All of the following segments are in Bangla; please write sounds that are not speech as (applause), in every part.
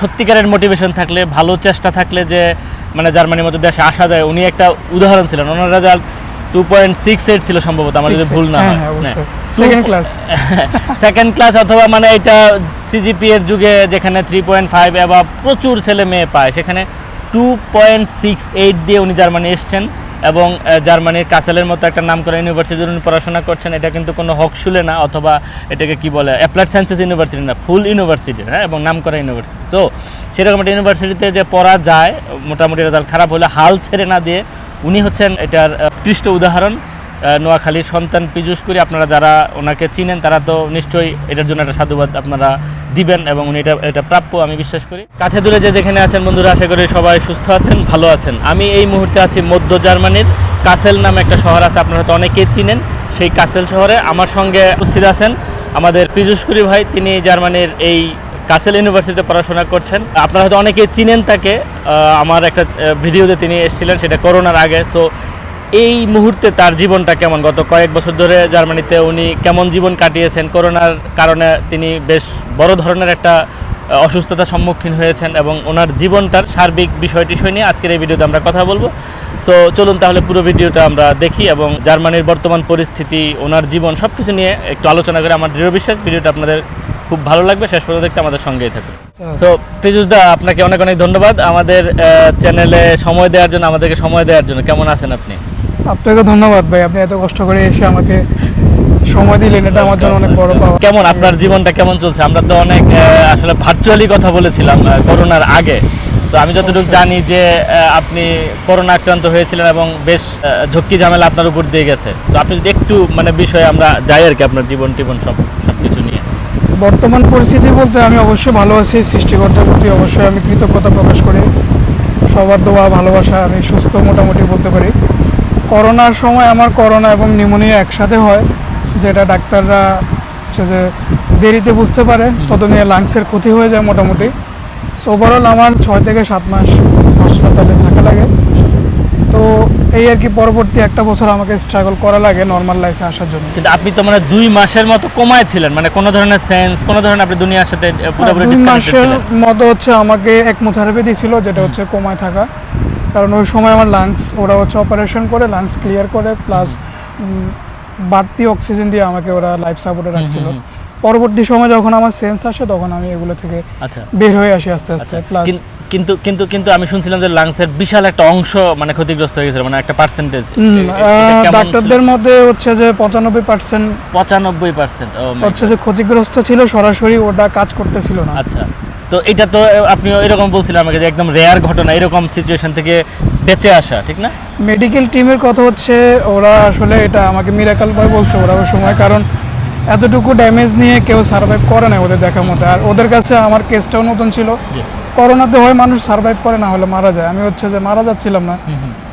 সত্যিকারের মোটিভেশন থাকলে ভালো চেষ্টা থাকলে যে মানে জার্মানির মতো দেশে আসা যায় উনি একটা উদাহরণ ছিলেন। ওনার result two point six eight ছিল সম্ভবত আমার যদি ভুল না হ্যাঁ, হয়। অবশ্যই। Second সেকেন্ড ক্লাস (laughs) অথবা মানে এটা সিজিপি এর যুগে যেখানে থ্রি পয়েন্ট ফাইভ এবার প্রচুর ছেলে মেয়ে পায় সেখানে টু পয়েন্ট সিক্স এইট দিয়ে উনি জার্মানি এসছেন। এবং জার্মানির কাসেলের মতো একটা নাম করা ইউনিভার্সিটির উনি পড়াশোনা করছেন, এটা কিন্তু কোনো হকশুলে না, অথবা এটাকে কি বলে অ্যাপ্লাইড সায়েন্সেস ইউনিভার্সিটি না, ফুল ইউনিভার্সিটি হ্যাঁ এবং নাম করা ইউনিভার্সিটি। সো সেরকম একটা ইউনিভার্সিটিতে যে পড়া যায়, মোটামুটি রেজাল্ট খারাপ হলে হাল ছেড়ে না দিয়ে উনি হচ্ছেন এটার উৎকৃষ্ট উদাহরণ। নোয়াখালীর সন্তান পীযুষ করি, আপনারা যারা ওনাকে চিনেন, তারা তো নিশ্চয়ই এটার জন্য একটা সাধুবাদ আপনারা দিবেন এবং উনি এটা এটা প্রাপ্য, আমি বিশ্বাস করি। কাছে দূরে যে যেখানে আছেন বন্ধুরা, আশা করি সবাই সুস্থ আছেন, ভালো আছেন। আমি এই মুহূর্তে আছি মধ্য জার্মানির কাসেল নামে একটা শহর আছে, আপনারা হয়তো অনেকেই চিনেন। সেই কাসেল শহরে আমার সঙ্গে উপস্থিত আছেন আমাদের পীযুষ করি ভাই, তিনি জার্মানির এই কাসেল ইউনিভার্সিটিতে পড়াশোনা করছেন। আপনারা হয়তো অনেকেই চিনেন তাকে আমার একটা ভিডিওতে তিনি এসেছিলেন, সেটা করোনার আগে। সো এই মুহূর্তে তার জীবনটা কেমন? গত কয়েক বছর ধরে জার্মানিতে উনি কেমন জীবন কাটিয়েছেন? করোনার কারণে তিনি বেশ বড় ধরনের একটা অসুস্থতার সম্মুখীন হয়েছেন এবং ওনার জীবনটার সার্বিক বিষয়টি নিয়ে আজকের এই ভিডিওতে আমরা কথা বলব। সো চলুন তাহলে পুরো ভিডিওটা আমরা দেখি এবং জার্মানির বর্তমান পরিস্থিতি ওনার জীবন সব কিছু নিয়ে একটু আলোচনা করে আমার দৃঢ় বিশ্বাস ভিডিওটা আপনাদের খুব ভালো লাগবে শেষ পর্যন্ত দেখতে আমাদের সঙ্গেই থাকুন। সো পীযুষ দা আপনাকে অনেক অনেক ধন্যবাদ। আমাদের চ্যানেলে সময় দেওয়ার জন্য আমাদেরকে সময় দেওয়ার জন্য। কেমন আছেন আপনি? আপনাকে ধন্যবাদ ভাই আপনি এত কষ্ট করে এসে আমাকে সময় দিলেন এটা আমার জন্য অনেক বড় পাওয়া। কেমন আপনার জীবনটা কেমন চলছে? আমরা তো অনেক আসলে ভার্চুয়ালি কথা বলেছিলাম করোনার আগে। তো আমি যতটুকু জানি যে আপনি করোনা আক্রান্ত হয়েছিলেন এবং বেশ ঝক্কি ঝামেলা আপনার উপর দিয়ে গেছে। তো আপনি যদি একটু মানে বিষয়ে আমরা যাই আর কি আপনার জীবন টিবন সব সব কিছু নিয়ে। বর্তমান পরিস্থিতি বলতে আমি অবশ্যই ভালো আছি সৃষ্টিকর্তার প্রতি অবশ্যই আমি কৃতজ্ঞতা প্রকাশ করি। সবার দোয়া ভালোবাসা আমি সুস্থ মোটামুটি বলতে পারি। করোনার সময় আমার করোনা এবং নিউমোনিয়া একসাথে হয় যেটা ডাক্তাররা হচ্ছে যে দেরিতে বুঝতে পারে তত নিয়ে লাংসের ক্ষতি হয়ে যায় মোটামুটি। সো ওভারঅল আমার ছয় থেকে সাত মাস হাসপাতালে থাকা লাগে। তো এই আর কি পরবর্তী একটা বছর আমাকে স্ট্রাগল করা লাগে নর্মাল লাইফে আসার জন্য। কিন্তু আপনি তো মানে দুই মাসের মতো কমায় ছিলেন মানে কোনো ধরনের সেন্স কোনো ধরনের আপনি দুনিয়ার সাথে পুরোপুরি দুই মাসের মতো হচ্ছে আমাকে এক একমোথেরাপি দিছিল যেটা হচ্ছে কমায় থাকা। কারণ ওই সময় আমার লাংস ওরা হচ্ছে অপারেশন করে লাংস ক্লিয়ার করে প্লাস বাড়তি অক্সিজেন দিয়ে আমাকে ওরা লাইফ সাপোর্টে রাখছিল। পরবর্তী সময় যখন আমার সেন্স আসে তখন আমি এগুলো থেকে আচ্ছা। বের হয়ে আসি আস্তে আস্তে আচ্ছা প্লাস কিন- কিন্তু কিন্তু কিন্তু আমি শুনছিলাম যে লাংসের বিশাল একটা অংশ মানে ক্ষতিগ্রস্ত হয়ে গেছিল মানে একটা পার্সেন্টেজ ডাক্তারদের মধ্যে হচ্ছে যে পঁচানব্বই পার্সেন্ট পঁচানব্বই পার্সেন্ট হচ্ছে যে ক্ষতিগ্রস্ত ছিল সরাসরি ওটা কাজ করতেছিল না। আচ্ছা তো এটা তো আপনি এরকম বলছিলেন আমাকে যে একদম রেয়ার ঘটনা এরকম সিচুয়েশন থেকে বেঁচে আসা ঠিক না? মেডিকেল টিমের কথা হচ্ছে ওরা আসলে এটা আমাকে মিরাকাল বয় বলছে ওরা ওই সময় কারণ এতটুকু ড্যামেজ নিয়ে কেউ সার্ভাইভ করে না ওদের দেখার মতো আর ওদের কাছে আমার কেসটাও নতুন ছিল। করোনাতে হয় মানুষ সার্ভাইভ করে না হলে মারা যায়। আমি হচ্ছে যে মারা যাচ্ছিলাম না।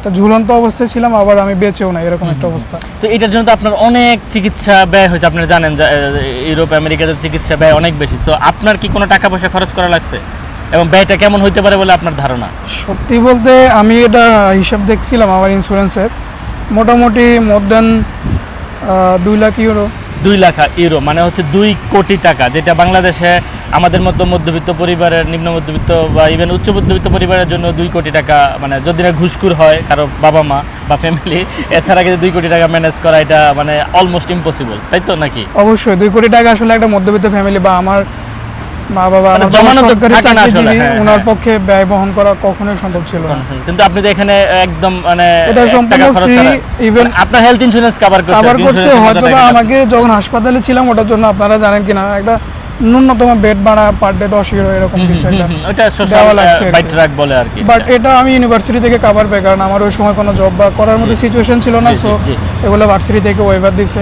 তো ঝুলন্ত অবস্থায় ছিলাম আবার আমি বেঁচেও না এরকম একটা অবস্থা। তো এটার জন্য তো আপনার অনেক চিকিৎসা ব্যয় হয়েছে। আপনি জানেন ইউরোপ আমেরিকাতে চিকিৎসা ব্যয় অনেক বেশি। সো আপনার কি কোনো টাকা পয়সা খরচ করা লাগছে? এবং ব্যয়টা কেমন হইতে পারে বলে আপনার ধারণা? সত্যি বলতে আমি এটা হিসাব দেখছিলাম আমার ইন্স্যুরেন্সের মোটামুটি মোর দেন দুই লাখ ইউরো। দুই লাখ ইউরো মানে হচ্ছে দুই কোটি টাকা যেটা বাংলাদেশে আমাদের মতো মধ্যবিত্ত পরিবারের নিম্ন মধ্যবিত্ত বা ইভেন উচ্চ মধ্যবিত্ত পরিবারের জন্য দুই কোটি টাকা মানে যদি না ঘুষখুর হয় কারও বাবা মা বা ফ্যামিলি এছাড়া কিন্তু দুই কোটি টাকা ম্যানেজ করা এটা মানে অলমোস্ট ইম্পসিবল তাই তো নাকি? অবশ্যই দুই কোটি টাকা আসলে একটা মধ্যবিত্ত ফ্যামিলি বা আমার মা বাবা মানে আমার বাবা জমানো তো সরকারি থাকে না আসলে, চাকরিজীবী হ্যাঁ, ওনার হ্যাঁ। পক্ষে ব্যয় বহন করা কখনোই সম্ভব ছিল না। কিন্তু আপনি তো এখানে একদম মানে এটা সম্পূর্ণ ছাড়া- even- মানে আপনার হেলথ ইন্স্যুরেন্স কভার করছে আপনি করছে হয়তো আমাকে যখন হাসপাতালে ছিলাম ওটার জন্য আপনারা জানেন কিনা একটা ন্যূনতম বেড ভাড়া পার ডে দশ ইউরো এরকম কিছু একটা ওটা সোশ্যাল বাই ট্রাক বলে আর কি। বাট এটা আমি ইউনিভার্সিটি থেকে কাভার পাই কারণ আমার ওই সময় কোনো জব বা করার মতো সিচুয়েশন ছিল না সো এগুলো ভার্সিটি থেকে ওয়েভার দিছে।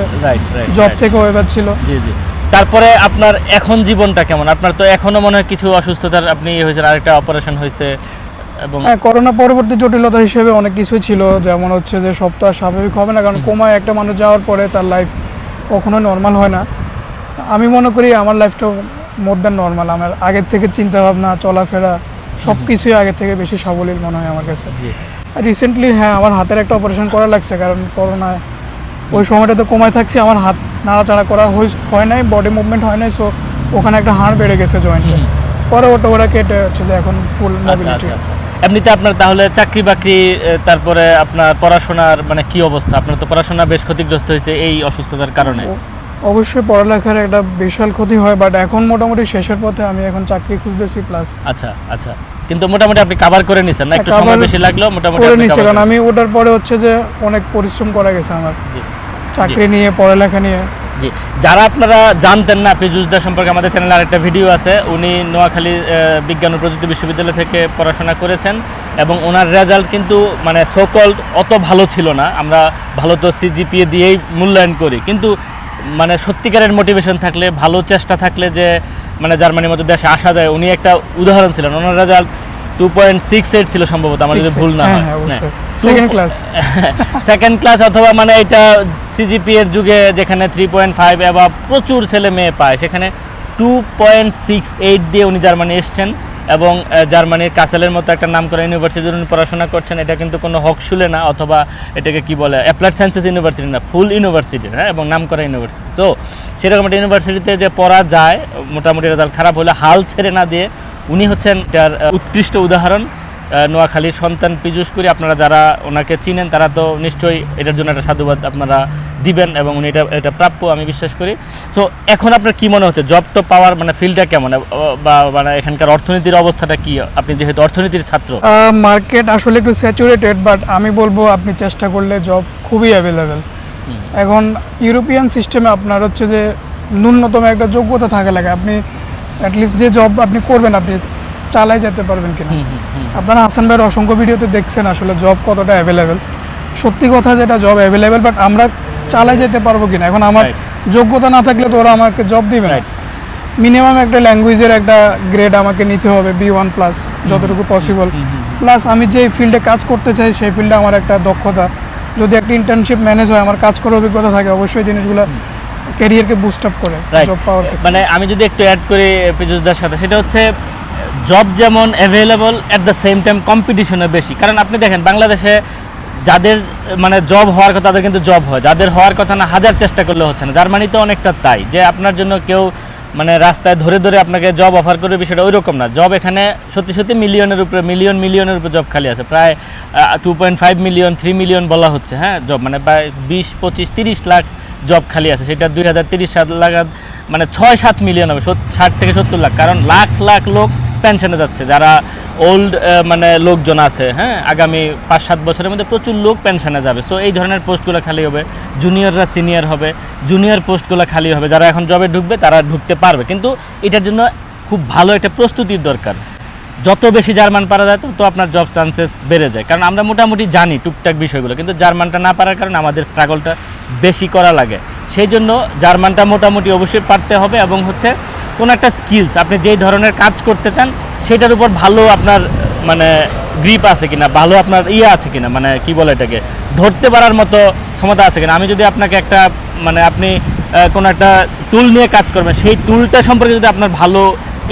জব থেকে ওয়েভার ছিল। জি জি। তারপরে আপনার এখন জীবনটা কেমন? আপনার তো এখনও মনে হয় কিছু অসুস্থতার আপনি হয়েছেন আরেকটা অপারেশন হয়েছে এবং হ্যাঁ করোনা পরবর্তী জটিলতা হিসেবে অনেক কিছুই ছিল যেমন হচ্ছে যে আর স্বাভাবিক হবে না কারণ কোমায় একটা মানুষ যাওয়ার পরে তার লাইফ কখনো নর্মাল হয় না। আমি মনে করি আমার লাইফটা মোর দ্যান নর্মাল আমার আগের থেকে চিন্তা ভাবনা চলাফেরা সব কিছুই আগের থেকে বেশি সাবলীল মনে হয় আমার কাছে। রিসেন্টলি হ্যাঁ আমার হাতের একটা অপারেশন করা লাগছে কারণ করোনায় ওই সময়টাতে কমায় থাকছি আমার হাত নাড়াচাড়া করা হয় নাই বডি মুভমেন্ট হয় নাই সো ওখানে একটা হাড় বেড়ে গেছে জয়েন্টে। পরে ওটা ওরা কেটে হচ্ছে যে এখন ফুল আচ্ছা মোবিলিটি আচ্ছা আচ্ছা। এমনিতে আপনার তাহলে চাকরি বাকরি তারপরে আপনার পড়াশোনার মানে কি অবস্থা? আপনার তো পড়াশোনা বেশ ক্ষতিগ্রস্ত হয়েছে এই অসুস্থতার কারণে। অবশ্যই পড়ালেখার একটা বিশাল ক্ষতি হয় বাট এখন মোটামুটি শেষের পথে আমি এখন চাকরি খুঁজতেছি প্লাস আচ্ছা আচ্ছা। কিন্তু মোটামুটি আপনি কাভার করে নিছেন না? একটু সময় বেশি লাগলেও মোটামুটি করে আপনি cover কারণ আমি ওটার পরে হচ্ছে যে অনেক পরিশ্রম করা গেছে আমার। জি, চাকরি নিয়ে পড়ালেখা নিয়ে। জি। যারা আপনারা জানতেন না পীযুষদা সম্পর্কে আমাদের চ্যানেলে আরেকটা ভিডিও আছে উনি নোয়াখালী বিজ্ঞান ও প্রযুক্তি বিশ্ববিদ্যালয় থেকে পড়াশোনা করেছেন এবং ওনার রেজাল্ট কিন্তু মানে সকল অত ভালো ছিল না। আমরা ভালো তো সিজিপিএ দিয়েই মূল্যায়ন করি। কিন্তু মানে সত্যিকারের মোটিভেশন থাকলে ভালো চেষ্টা থাকলে যে মানে জার্মানির মতো দেশে আসা যায় উনি একটা উদাহরণ ছিলেন। ওনার result two point six eight ছিল সম্ভবত আমার যদি ভুল না হ্যাঁ, হয়। অবশ্যই। Two- সেকেন্ড ক্লাস (laughs) অথবা মানে এটা সিজিপি এর যুগে যেখানে থ্রি পয়েন্ট ফাইভ এবার প্রচুর ছেলে মেয়ে পায় সেখানে টু পয়েন্ট সিক্স এইট দিয়ে উনি জার্মানি এসছেন। এবং জার্মানির কাসেলের মতো একটা নাম করা ইউনিভার্সিটির উনি পড়াশোনা করছেন, এটা কিন্তু কোনো হকশুলে না, অথবা এটাকে কি বলে অ্যাপ্লাইড সায়েন্সেস ইউনিভার্সিটি না ফুল ইউনিভার্সিটি হ্যাঁ এবং নাম করা ইউনিভার্সিটি। সো সেরকম একটা ইউনিভার্সিটিতে যে পড়া যায়, মোটামুটি রেজাল্ট খারাপ হলে হাল ছেড়ে না দিয়ে উনি হচ্ছেন তার উৎকৃষ্ট উদাহরণ। নোয়াখালীর সন্তান পীযুষ করি। আপনারা যারা ওনাকে চিনেন তারা তো নিশ্চয়ই এটার জন্য একটা সাধুবাদ আপনারা দিবেন এবং উনি এটা এটা প্রাপ্য আমি বিশ্বাস করি। সো এখন আপনার কি মনে হচ্ছে? জব টপ পাওয়ার মানে ফিল্ডটা কেমন? বা মানে এখানকার অর্থনীতির অবস্থাটা কি? আপনি যেহেতু অর্থনীতির ছাত্র। মার্কেট আসলে একটু স্যাচুরেটেড বাট আমি বলব আপনি চেষ্টা করলে জব খুবই অ্যাভেলেবেল এখন ইউরোপিয়ান সিস্টেমে আপনার হচ্ছে যে ন্যূনতম একটা যোগ্যতা থাকা লাগে। আপনি অ্যাটলিস্ট যে জব আপনি করবেন আপনি চালাই যেতে পারবেন কিনা। আপনারা হাসান ভাইয়ের অসংখ্য ভিডিওতে দেখছেন আসলে জব কতটা অ্যাভেলেবেল সত্যি কথা যেটা জব অ্যাভেলেবেল বাট আমরা চালাই যেতে পারব কিনা। এখন আমার যোগ্যতা না থাকলে তো ওরা আমাকে জব দিবে না। মিনিমাম একটা ল্যাঙ্গুয়েজের একটা গ্রেড আমাকে নিতে হবে বি ওয়ান প্লাস যতটুকু পসিবল প্লাস আমি যে ফিল্ডে কাজ করতে চাই সেই ফিল্ডে আমার একটা দক্ষতা। যদি একটা ইন্টার্নশিপ ম্যানেজ হয় আমার কাজ করার অভিজ্ঞতা থাকে অবশ্যই জিনিসগুলো ক্যারিয়ারকে বুস্ট আপ করে. জব পাওয়ার মানে আমি যদি একটু অ্যাড করি পীযুষদার সাথে সেটা হচ্ছে জব যেমন available at the same time কম্পিটিশনও বেশি। কারণ আপনি দেখেন, বাংলাদেশে যাদের মানে জব হওয়ার কথা, তাদের কিন্তু জব হয়। যাদের হওয়ার কথা না, হাজার চেষ্টা করলে হচ্ছে না। জার্মানিতে অনেকটা তাই, যে আপনার জন্য কেউ মানে রাস্তায় ধরে ধরে আপনাকে জব অফার করবে, বিষয়টা ওই রকম না। জব এখানে সত্যি সত্যি মিলিয়নের উপরে মিলিয়ন মিলিয়নের উপরে জব খালি আছে। প্রায় two point five million three million বলা হচ্ছে হ্যাঁ জব মানে প্রায় বিশ, পঁচিশ, তিরিশ লাখ জব খালি আছে। সেটা দুই হাজার তিরিশ সাত লাগাত মানে ছয়, সাত মিলিয়ন হবে ষাট থেকে সত্তর লাখ। কারণ লাখ লাখ লোক পেনশনে যাচ্ছে। যারা ওল্ড মানে লোকজন আছে হ্যাঁ আগামী পাঁচ সাত বছরের মধ্যে প্রচুর লোক পেনশনে যাবে। সো এই ধরনের পোস্টগুলো খালি হবে। জুনিয়ররা সিনিয়র হবে। জুনিয়র পোস্টগুলো খালি হবে। যারা এখন জবে ঢুকবে, তারা ঢুকতে পারবে। কিন্তু এটার জন্য খুব ভালো একটা প্রস্তুতির দরকার। যত বেশি জার্মান পারা যায়, তত আপনার জব চান্সেস বেড়ে যায়। কারণ আমরা মোটামুটি জানি টুকটাক বিষয়গুলো। কিন্তু জার্মানটা না পারার কারণে আমাদের স্ট্রাগলটা বেশি করা লাগে। সেই জন্য জার্মানটা মোটামুটি অবশ্যই পারতে হবে এবং হচ্ছে কোনো একটা স্কিলস আপনি যেই ধরনের কাজ করতে চান, সেটার উপর ভালো আপনার মানে গ্রিপ আছে কিনা, ভালো আপনার ইয়ে আছে কিনা মানে কি বলে এটাকে, ধরতে পারার মতো ক্ষমতা আছে কিনা। আমি যদি আপনাকে একটা মানে আপনি কোনো একটা টুল নিয়ে কাজ করবেন, সেই টুলটা সম্পর্কে যদি আপনার ভালো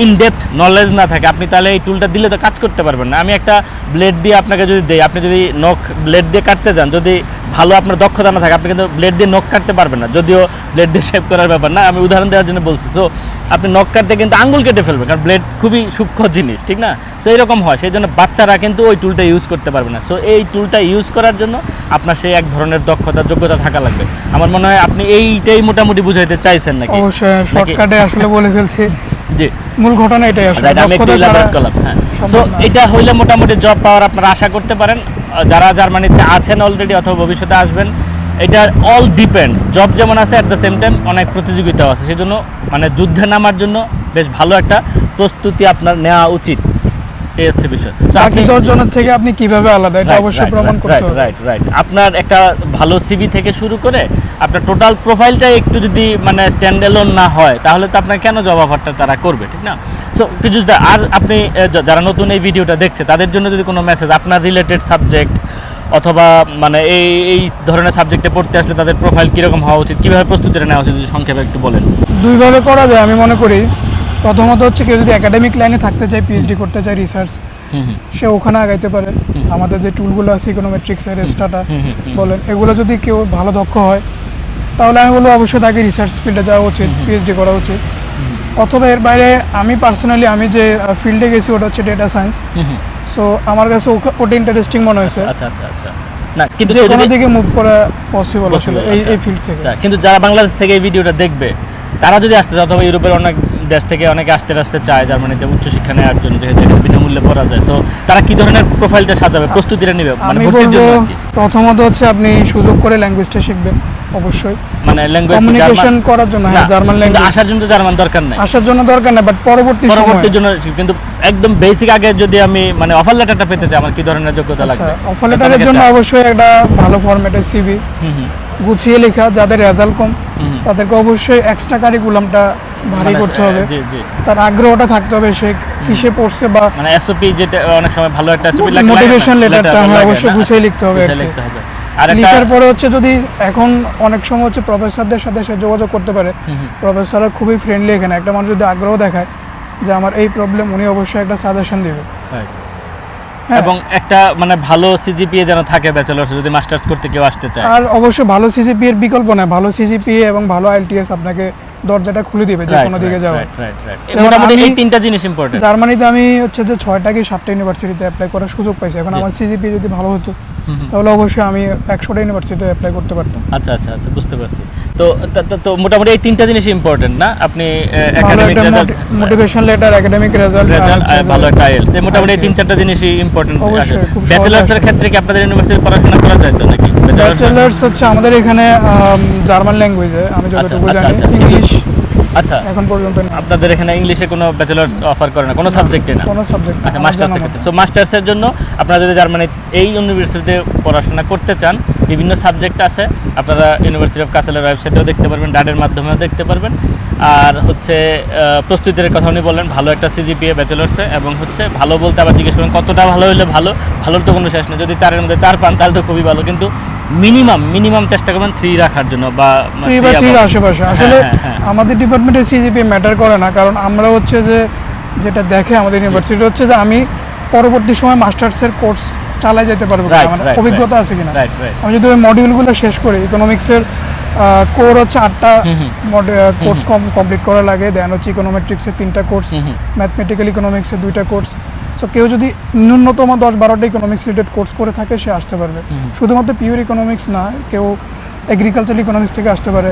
ইনডেপথ নলেজ না থাকে আপনি তাহলে এই টুলটা দিলে তো কাজ করতে পারবেন না। আমি একটা ব্লেড দিয়ে আপনাকে যদি দেই আপনি যদি নখ ব্লেড দিয়ে কাটতে যান যদি ভালো আপনার দক্ষতা না থাকে আপনি কিন্তু ব্লেড দিয়ে নখ কাটতে পারবেন না। যদিও ব্লেড দিয়ে শেভ করার ব্যাপার না আমি উদাহরণ দেওয়ার জন্য বলছি। সো আপনি নখ কাটতে কিন্তু আঙ্গুল কেটে ফেলবেন কারণ ব্লেড খুবই সূক্ষ্ম জিনিস ঠিক না? সো এরকম হয় সেই জন্য বাচ্চারা কিন্তু ওই টুলটা ইউজ করতে পারবে না। সো এই টুলটা ইউজ করার জন্য আপনার সেই এক ধরনের দক্ষতা যোগ্যতা থাকা লাগবে। আমার মনে হয় আপনি এইটাই মোটামুটি বুঝাইতে চাইছেন নাকি? অবশ্যই শর্টকাটে আসলে বলে ফেলছি। জি। মূল ঘটনা এটাই আসলে। করলাম, হ্যাঁ। সম্ভব এটা হইলে মোটামুটি জব পাওয়ার আপনারা আশা করতে পারেন। যারা জার্মানিতে আছেন অলরেডি অথবা ভবিষ্যতে আসবেন এটা অল ডিপেন্ডস জব যেমন আছে অ্যাট দ্য সেম টাইম অনেক প্রতিযোগিতাও আছে। সেজন্য মানে যুদ্ধে নামার জন্য বেশ ভালো একটা প্রস্তুতি আপনার নেওয়া উচিত। এই হচ্ছে বিষয়। বাকি দশজনের থেকে আপনি কীভাবে আলাদা? এটা অবশ্যই প্রমাণ করতে হবে। right, right. আপনার একটা ভালো সিভি থেকে শুরু করে আপনার টোটাল প্রোফাইলটা একটু যদি মানে স্ট্যান্ড এলোন না হয় তাহলে তো আপনার কেন জব অফারটা তারা করবে ঠিক না? সো পীযুষ দা আর আপনি যারা নতুন এই ভিডিওটা দেখছে তাদের জন্য যদি কোনো মেসেজ আপনার রিলেটেড সাবজেক্ট অথবা মানে এই এই ধরনের সাবজেক্টে পড়তে আসলে তাদের প্রোফাইল কীরকম হওয়া উচিত? কীভাবে প্রস্তুতিটা নেওয়া উচিত? যদি সংক্ষেপে একটু বলেন। দুইভাবে করা যায় আমি মনে করি। প্রথমত হচ্ছে কেউ যদি একাডেমিক লাইনে থাকতে চায় পিএইচডি করতে চায় রিসার্চ সে ওখানে আগাইতে পারে। আমাদের যে টুলগুলো আছে ইকোনোমেট্রিক্সের স্টাটা। বলেন এগুলো যদি কেউ ভালো দক্ষ হয় তাহলে আমি বলব অবশ্যই তাকে রিসার্চ ফিল্ডে যাওয়া উচিত পিএইচডি করা উচিত। অথবা এর বাইরে আমি পার্সোনালি আমি যে ফিল্ডে গেছি ওটা হচ্ছে ডেটা সায়েন্স। সো আমার কাছে ওটা ইন্টারেস্টিং মনে হয়েছে। আচ্ছা আচ্ছা আচ্ছা না কিন্তু কোনো দিকে মুভ করা পসিবল আসলে এই আচ্ছা। এই ফিল্ড থেকে। কিন্তু যারা বাংলাদেশ থেকে এই ভিডিওটা দেখবে তারা যদি আসতে চায় অথবা ইউরোপের অনেক দেশ থেকে অনেকে আসতে আসতে চায় জার্মানিতে উচ্চশিক্ষা নেওয়ার জন্য যেহেতু এখানে বিনামূল্যে পড়া যায়। সো তারা কি ধরনের প্রোফাইলটা সাজাবে? প্রস্তুতিটা নেবে? মানে ভর্তির জন্য প্রথমত হচ্ছে আপনি সুযোগ করে ল্যাঙ্গুয়েজটা শিখবেন অবশ্যই। মানে ল্যাঙ্গুয়েজ কমিউনিকেশন করার জন্য হ্যাঁ জার্মান ল্যাঙ্গুয়েজ আসার জন্য জার্মান দরকার নাই। আসার জন্য দরকার না বাট পরবর্তী পরবর্তীর জন্য কিন্তু একদম বেসিক আগে যদি আমি মানে অফার লেটারটা পেতে চাই আমার কি ধরনের যোগ্যতা আচ্ছা লাগবে? অফার লেটারের জন্য অবশ্যই একটা ভালো ফরম্যাটের সিভি গুছিয়ে লেখা যাদের রেজাল্ট কম তাদেরকে অবশ্যই এক্সট্রা কারিকুলামটা ভারী মানে, করতে হবে। জি জি। তার আগ্রহটা থাকতে হবে সে কিসে পড়ছে বা মানে এসওপি যেটা অনেক সময় ভালো একটা এসওপি লাগে মোটিভেশন লেটারটা হ্যাঁ অবশ্যই গুছিয়ে লিখতে হবে আর লিখতে হবে। আর লিখার পরে হচ্ছে যদি এখন অনেক সময় হচ্ছে প্রফেসরদের সাথে সে যোগাযোগ করতে পারে। প্রফেসররা খুবই ফ্রেন্ডলি এখানে। একটা মানুষ যদি আগ্রহ দেখায় যে আমার এই প্রবলেম উনি অবশ্যই একটা সাজেশন দিবে। হ্যাঁ। এবং একটা মানে ভালো সিজিপিএ যেন থাকে ব্যাচেলার্স যদি মাস্টার্স করতে কেউ আসতে চায়। আর অবশ্যই ভালো সিজিপি এর বিকল্প নয়। ভালো সিজিপিএ এবং ভালো আইএলটিএস আপনাকে দরজাটা খুলে দিবে যে কোনো দিকে যাওয়া. মোটামুটি এই তিনটা জিনিস ইম্পর্টেন্ট জার্মানিতে আমি হচ্ছে যে ছয়টা কি সাতটা ইউনিভার্সিটিতে অ্যাপ্লাই করার সুযোগ পাইছি। এখন আমার সিজিপি যদি ভালো হতো তাহলে অবশ্যই আমি একশোটা ইউনিভার্সিটিতে অ্যাপ্লাই করতে পারতাম। আচ্ছা আচ্ছা আচ্ছা বুঝতে পারছি। তো তা- মোটামুটি এই তিনটা জিনিস ইম্পর্টেন্ট না? আপনি academic result motivation letter academic result ভালো একটা আইএলস এই মোটামুটি এই তিন চারটা জিনিসই ইম্পর্টেন্ট ব্যাচেলার্স এর ক্ষেত্রে কি আপনাদের ইউনিভার্সিটি পড়াশোনা করা যায় তো নাকি? ব্যাচেলার্স হচ্ছে আমাদের এখানে জার্মান ল্যাঙ্গুয়েজে আমি আচ্ছা, যতটুকু আচ্ছা, জানি আচ্ছা। ইংলিশ আচ্ছা এখন পর্যন্ত। আপনাদের এখানে ইংলিশে কোনো ব্যাচেলার্স অফার করে না? কোনো সাবজেক্টে না? কোনো সাবজেক্ট আচ্ছা মাস্টার্সের ক্ষেত্রে। সো মাস্টার্সের জন্য আপনারা যদি জার্মানি এই ইউনিভার্সিটিতে পড়াশোনা করতে চান বিভিন্ন সাবজেক্ট আছে আপনারা ইউনিভার্সিটি অফ কাসেলের ওয়েবসাইটেও দেখতে পারবেন ডাডের মাধ্যমেও দেখতে পারবেন। আর হচ্ছে প্রস্তুতির কথা উনি বললেন ভালো একটা সিজিপিএ ব্যাচেলার্সে এবং হচ্ছে ভালো বলতে আবার জিজ্ঞেস করেন কতটা ভালো হলে ভালো? ভালোর তো কোনো শেষ নেই। যদি চারের মধ্যে চার পান তাহলে তো খুবই ভালো। কিন্তু মিনিমাম মিনিমাম চেষ্টা করবেন থ্রি রাখার জন্য বা থ্রি বা three থ্রির। আশেপাশে হ্যাঁ, আসলে হ্যাঁ, হ্যাঁ। আমাদের ডিপার্টমেন্টে সিজিপি ম্যাটার করে না কারণ আমরা হচ্ছে যে যেটা দেখে আমাদের ইউনিভার্সিটি হচ্ছে যে আমি পরবর্তী সময় মাস্টার্সের কোর্স চালাই যেতে পারব আমার অভিজ্ঞতা আছে কিনা আমি যদি ওই মডিউলগুলো শেষ করি ইকোনমিক্সের কোর হচ্ছে আটটা। কোর্স কমপ্লিট করা লাগে দেন হচ্ছে ইকোনমেট্রিক্সের তিনটা কোর্স। ম্যাথমেটিক্যাল ইকোনমিক্সের দুইটা কোর্স সো কেউ যদি ন্যূনতম দশ বারোটা ইকোনমিক্স রিলেটেড কোর্স করে থাকে সে আসতে পারবে। শুধুমাত্র পিওর ইকোনমিক্স না কেউ এগ্রিকালচার ইকোনমিক্স থেকে আসতে পারে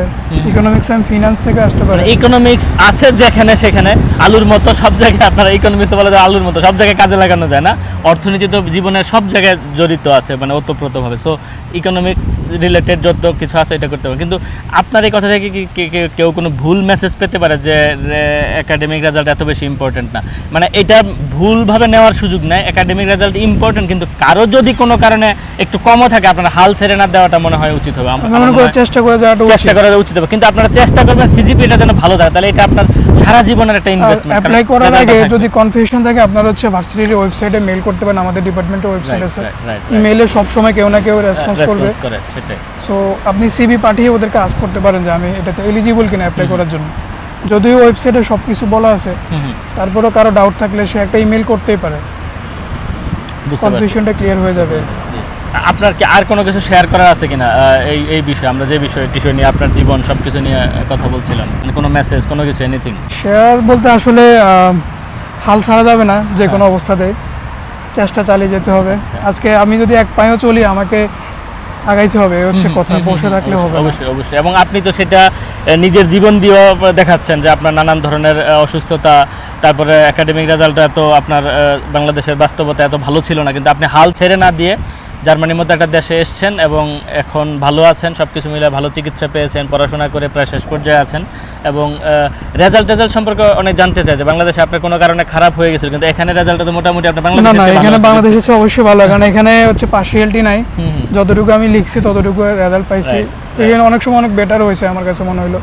ইকোনমিক্স অ্যান্ড ফিনান্স থেকে আসতে পারে। ইকোনমিক্স আছে যেখানে সেখানে আলুর মতো সব জায়গায় আপনারা ইকোনমিক্স বলে আলুর মতো সব জায়গায় কাজে লাগানো যায় না। অর্থনীতি তো জীবনের সব জায়গায় জড়িত আছে মানে ওতপ্রোতভাবে। সো ইকোনমিক্স রিলেটেড যত কিছু আছে এটা করতে হবে। কিন্তু আপনার এই কথা থেকে কি কেউ কোনো ভুল মেসেজ পেতে পারে যে একাডেমিক রেজাল্ট এত বেশি ইম্পর্টেন্ট না? মানে এটা ভুলভাবে নেওয়ার সুযোগ নেই। একাডেমিক রেজাল্ট ইম্পর্টেন্ট কিন্তু কারও যদি কোনো কারণে একটু কমও থাকে আপনার হাল ছেড়ে না দেওয়াটা মনে হয় উচিত হবে। আমার- চেষ্টা করে চেষ্টা করা উচিত হবে। কিন্তু আপনারা চেষ্টা করবেন সিজিপিটা যেন ভালো থাকে। তাহলে এটা আপনার সারা জীবনের একটা ইনভেস্টমেন্ট অ্যাপ্লাই করার আগে যদি কনফিউশন থাকে আপনার হচ্ছে ভার্সিটির ওয়েবসাইটে মেল করতে পারেন আমাদের ডিপার্টমেন্টের ওয়েবসাইট আছে. ইমেইলে সবসময় কেউ না কেউ রেসপন্স করবে। সো আপনি সিবি পাঠিয়ে ওদেরকে আস করতে পারেন যে আমি এটাতে এলিজিবল কিনা অ্যাপ্লাই করার জন্য। যদিও ওয়েবসাইটে সব কিছু বলা আছে তারপরেও কারও ডাউট থাকলে সে একটা ইমেল করতেই পারে। কনফিউশনটা ক্লিয়ার হয়ে যাবে। আপনার কি আর কোনো কিছু শেয়ার করার আছে কিনা? এই এই বিষয়ে আমরা যে বিষয় টিষয় নিয়ে আপনার জীবন সব কিছু নিয়ে কথা বলছিলাম। মানে কোনো মেসেজ কোনো কিছু এনিথিং শেয়ার বলতে আসলে হাল ছাড়া যাবে না যে কোনো অবস্থাতে চেষ্টা চালিয়ে যেতে হবে। আজকে আমি যদি এক পায়েও চলি আমাকে আগাইতে হবে হচ্ছে কথা বসে থাকলে হবে অবশ্যই অবশ্যই। এবং আপনি তো সেটা নিজের জীবন দিয়েও দেখাচ্ছেন যে আপনার নানান ধরনের অসুস্থতা তারপরে একাডেমিক রেজাল্ট এত আপনার বাংলাদেশের বাস্তবতা এত ভালো ছিল না। কিন্তু আপনি হাল ছেড়ে না দিয়ে জার্মানির মধ্যে একটা দেশে এসেছেন এবং এখন ভালো আছেন সব কিছু মিলে ভালো চিকিৎসা পেয়েছেন পড়াশোনা করে প্রায় শেষ পর্যায়ে আছেন এবং রেজাল্ট রেজাল্ট সম্পর্কে অনেক জানতে চাই যে বাংলাদেশে আপনার কোনো কারণে খারাপ হয়ে গেছিল কিন্তু এখানে রেজাল্টটা তো মোটামুটি আপনার বাংলাদেশে না ভালো এখানে আছে। বাংলাদেশের অবশ্যই ভালো কারণ এখানে হচ্ছে পার্সিয়ালিটি নাই। যতটুকু আমি লিখছি ততটুকু রেজাল্ট পাইছি। এখানে অনেক সময় অনেক বেটার হয়েছে আমার কাছে মনে হলো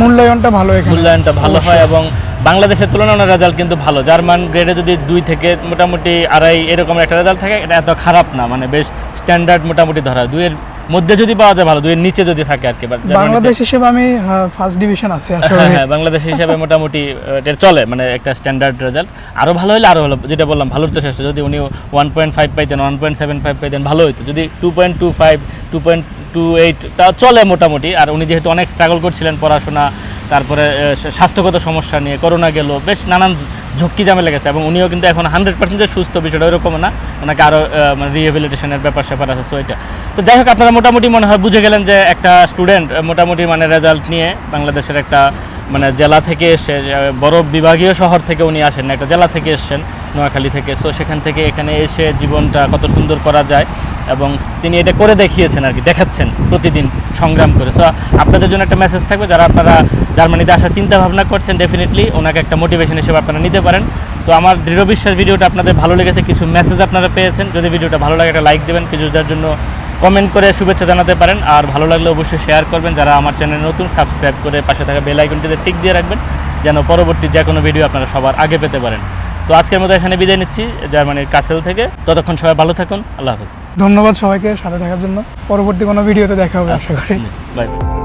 মূল্যায়নটা ভালো মূল্যায়নটা ভালো হয় এবং বাংলাদেশের তুলনায় ওনার রেজাল্ট কিন্তু ভালো। জার্মান গ্রেডে যদি দুই থেকে মোটামুটি আড়াই এরকম একটা রেজাল্ট থাকে এটা এত খারাপ না। মানে বেশ স্ট্যান্ডার্ড মোটামুটি ধরা দুইয়ের মধ্যে যদি পাওয়া যায় ভালো দুইয়ের নিচে যদি থাকে আর কি বাংলাদেশ হিসেবে আমি ফার্স্ট ডিভিশন আছে হ্যাঁ আসলে। হ্যাঁ বাংলাদেশ হিসাবে মোটামুটি এটা চলে মানে একটা স্ট্যান্ডার্ড রেজাল্ট আরও ভালো হলে আরও ভালো যেটা বললাম ভালোর তো শ্রেষ্ঠ যদি উনি ওয়ান পয়েন্ট ফাইভ পাইতেন ওয়ান পয়েন্ট সেভেন ফাইভ পাইতেন ভালো হতো যদি two point two five two point two eight তা চলে মোটামুটি। আর উনি যেহেতু অনেক স্ট্রাগল করছিলেন পড়াশোনা, তারপরে স্বাস্থ্যগত সমস্যা নিয়ে করোনা গেল, বেশ নানান ঝক্কি জামে লেগেছে এবং উনিও কিন্তু এখন হান্ড্রেড পার্সেন্ট যে সুস্থ, বিষয়টা ওইরকম না। ওনাকে আরও মানে রিহেবিলিটেশনের ব্যাপার স্যাপার আছে সো এটা। তো যাই হোক, আপনারা মোটামুটি মনে হয় বুঝে গেলেন যে একটা স্টুডেন্ট মোটামুটি মানে রেজাল্ট নিয়ে বাংলাদেশের একটা মানে জেলা থেকে এসে বড় বিভাগীয় শহর থেকে উনি আসেন, একটা জেলা থেকে এসেছেন। নোয়াখালী থেকে। সো সেখান থেকে এখানে এসে জীবনটা কত সুন্দর করা যায় এবং তিনি এটা করে দেখিয়েছেন আর কি, দেখাচ্ছেন প্রতিদিন সংগ্রাম করে। সো আপনাদের জন্য একটা মেসেজ থাকবে, যারা আপনারা জার্মানিতে আসার চিন্তা ভাবনা করছেন ডেফিনেটলি ওনাকে একটা মোটিভেশন হিসেবে আপনারা নিতে পারেন। তো আমার দৃঢ় বিশ্বাস ভিডিওটা আপনাদের ভালো লেগেছে, কিছু মেসেজ আপনারা পেয়েছেন। যদি ভিডিওটা ভালো লাগে, একটা লাইক দেবেন পিজুসদার জন্য কমেন্ট করে শুভেচ্ছা জানাতে পারেন। আর ভালো লাগলে অবশ্যই শেয়ার করবেন। যারা আমার চ্যানেল নতুন সাবস্ক্রাইব করে পাশে থাকা বেল আইকনটিতে টিক দিয়ে রাখবেন, যেন পরবর্তী যে কোনো ভিডিও আপনারা সবার আগে পেতে পারেন। তো আজকের মতো এখানে বিদায় নিচ্ছি জার্মানির কাছেল থেকে। ততক্ষণ সবাই ভালো থাকুন আল্লাহ হাফেজ। ধন্যবাদ সবাইকে সাথে থাকার জন্য। পরবর্তী কোনো ভিডিওতে দেখা হবে আশা করি। Bye bye.